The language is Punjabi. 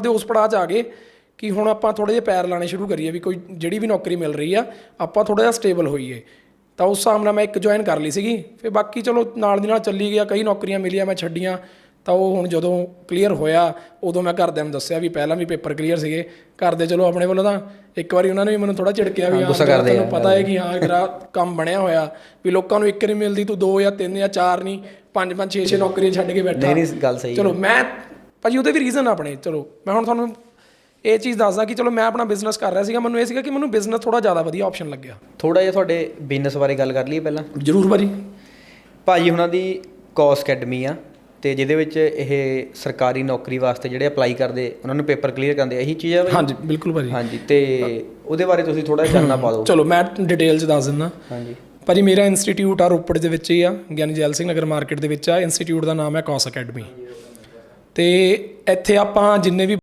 ਦੇ ਉਸ ਪੜਾਅ 'ਚ ਆ ਗਏ ਕਿ ਹੁਣ ਆਪਾਂ ਥੋੜੇ ਜਿਹਾ ਪੈਰ ਲਾਣੇ ਸ਼ੁਰੂ ਕਰੀਏ ਵੀ ਕੋਈ ਜਿਹੜੀ ਵੀ ਨੌਕਰੀ ਮਿਲ ਰਹੀ ਆ ਆਪਾਂ ਥੋੜਾ ਜਿਹਾ ਸਟੇਬਲ ਹੋਈਏ। ਤਾਂ ਉਸ ਹਿਸਾਬ ਨਾਲ ਮੈਂ ਇੱਕ ਜੁਆਇਨ ਕਰ ਲਈ ਸੀਗੀ। ਫਿਰ ਬਾਕੀ ਚਲੋ ਨਾਲ ਦੀ ਨਾਲ ਚੱਲੀ ਗਿਆ ਕਈ ਨੌਕਰੀਆਂ ਮਿਲੀਆਂ ਮੈਂ ਛੱਡੀਆਂ। ਤਾਂ ਉਹ ਹੁਣ ਜਦੋਂ ਕਲੀਅਰ ਹੋਇਆ ਉਦੋਂ ਮੈਂ ਘਰਦਿਆਂ ਨੂੰ ਦੱਸਿਆ ਵੀ ਪਹਿਲਾਂ ਵੀ ਪੇਪਰ ਕਲੀਅਰ ਸੀਗੇ। ਘਰ ਦੇ ਚਲੋ ਆਪਣੇ ਵੱਲੋਂ ਤਾਂ ਇੱਕ ਵਾਰੀ ਉਹਨਾਂ ਨੇ ਵੀ ਮੈਨੂੰ ਥੋੜਾ ਝਿੜਕਿਆ ਵੀ ਹਾਂ ਤੈਨੂੰ ਪਤਾ ਹੈ। ਕਿ ਹਾਂ ਤੇਰਾ ਕੰਮ ਬਣਿਆ ਹੋਇਆ ਵੀ ਲੋਕਾਂ ਨੂੰ ਇੱਕ ਨਹੀਂ ਮਿਲਦੀ ਤੂੰ ਦੋ ਜਾਂ ਤਿੰਨ ਜਾਂ ਚਾਰ ਨਹੀਂ ਪੰਜ ਪੰਜ ਛੇ ਛੇ ਨੌਕਰੀਆਂ ਛੱਡ ਕੇ ਬੈਠਾ। ਨਹੀਂ ਗੱਲ ਸਹੀ ਚਲੋ ਮੈਂ ਭਾਜੀ ਉਹਦੇ ਵੀ ਰੀਜ਼ਨ ਆਪਣੇ ਚਲੋ ਮੈਂ ਹੁਣ ਤੁਹਾਨੂੰ ਇਹ ਚੀਜ਼ ਦੱਸਦਾ ਕਿ ਚਲੋ ਮੈਂ ਆਪਣਾ ਬਿਜ਼ਨਸ ਕਰ ਰਿਹਾ ਸੀਗਾ ਮੈਨੂੰ ਇਹ ਸੀਗਾ ਕਿ ਮੈਨੂੰ ਬਿਜ਼ਨਸ ਥੋੜਾ ਜ਼ਿਆਦਾ ਵਧੀਆ ਆਪਸ਼ਨ ਲੱਗਿਆ। ਥੋੜਾ ਜਿਹਾ ਤੁਹਾਡੇ ਬਿਜ਼ਨਸ ਬਾਰੇ ਗੱਲ ਕਰ ਲਈਏ ਪਹਿਲਾਂ। ਜ਼ਰੂਰ ਭਾਜੀ। ਭਾਜੀ ਹੁਣਾਂ ਦੀ ਕੋਸ ਅਕੈਡਮੀ ਆ ਤੇ ਜਿਹਦੇ ਵਿੱਚ ਇਹ ਸਰਕਾਰੀ ਨੌਕਰੀ ਵਾਸਤੇ ਜਿਹੜੇ ਅਪਲਾਈ ਕਰਦੇ ਉਹਨਾਂ ਨੂੰ ਪੇਪਰ ਕਲੀਅਰ ਕਰਦੇ ਇਹੀ ਚੀਜ਼ ਆ ਬਾਈ? ਹਾਂਜੀ ਬਿਲਕੁਲ ਭਾਜੀ। ਹਾਂਜੀ ਤੇ ਉਹਦੇ ਬਾਰੇ ਤੁਸੀਂ ਥੋੜਾ ਜਿਹਾ ਚਾਨਣਾ ਪਾ ਦਿਓ। ਚਲੋ ਮੈਂ ਡਿਟੇਲ ਚ ਦੱਸ ਦਿੰਦਾ। ਹਾਂਜੀ। ਭਾਜੀ ਮੇਰਾ ਇੰਸਟੀਚਿਊਟ ਆ ਰੋਪੜ ਦੇ ਵਿੱਚ ਹੀ ਆ ਗਿਆਨੀ ਜੈਲ ਸਿੰਘ ਨਗਰ ਮਾਰਕੀਟ ਦੇ ਵਿੱਚ ਆ। ਇੰਸਟੀਚਿਊਟ ਦਾ ਨਾਮ ਹੈ ਕੌਸ ਅਕੈਡਮੀ ਅਤੇ ਇੱਥੇ ਆਪਾਂ ਜਿੰਨੇ ਵੀ